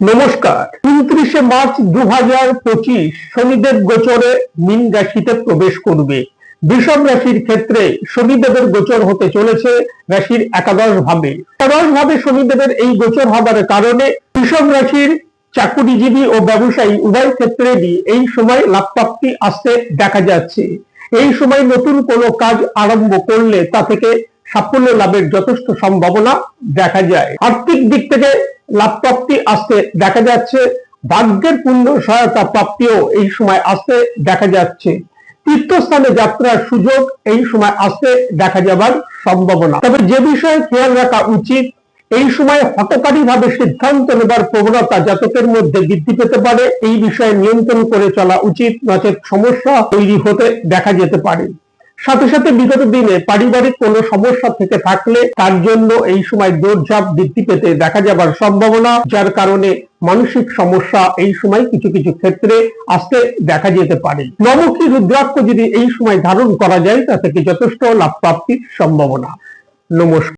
নমস্কার। উনত্রিশে মার্চ দু হাজার পঁচিশ শনিদেব গোচরে মীন রাশিতে প্রবেশ করবে। বৃষভ রাশির ক্ষেত্রে শনিদেবের গোচর হতে চলেছে রাশির একাদশ ভাবে। একাদশ ভাবে শনিদেবের এই গোচর হবার কারণে বৃষভ রাশির চাকুরিজীবী ও ব্যবসায়ী উভয় ক্ষেত্রেরই এই সময় লাভপ্রাপ্তি আসতে দেখা যাচ্ছে। এই সময় নতুন কোনো কাজ আরম্ভ করলে তা থেকে সাফল্য লাভের যথেষ্ট সম্ভাবনা দেখা যায়। আর্থিক দিক থেকে লাভপ্রাপ্তি আসতে দেখা যাচ্ছে। ভাগ্যের পূর্ণ সহায়তা প্রাপ্তিও এই সময় আসতে দেখা যাচ্ছে। তীর্থস্থানে যাত্রার সুযোগ এই সময় আসতে দেখা যাবার সম্ভাবনা। তবে যে বিষয়ে খেয়াল রাখা উচিত, এই সময় হটকারী ভাবে সিদ্ধান্ত নেবার প্রবণতা জাতকের মধ্যে বৃদ্ধি পেতে পারে। এই বিষয়ে নিয়ন্ত্রণ করে চলা উচিত। নচেত সমস্যা তৈরি হতে দেখা যেতে পারে। সাথে সাথে বিগত দিনে পারিবারিক কোনো সমস্যা থেকে থাকলে তার জন্য এই সময় দৌড়ঝাঁপ বৃদ্ধি পেতে দেখা যাবার সম্ভাবনা, যার কারণে মানসিক সমস্যা এই সময় কিছু কিছু ক্ষেত্রে আসতে দেখা যেতে পারে। নবকী রুদ্রাক্ষ যদি এই সময় ধারণ করা যায় তা থেকে যথেষ্ট লাভ প্রাপ্তির সম্ভাবনা? নমস্কার।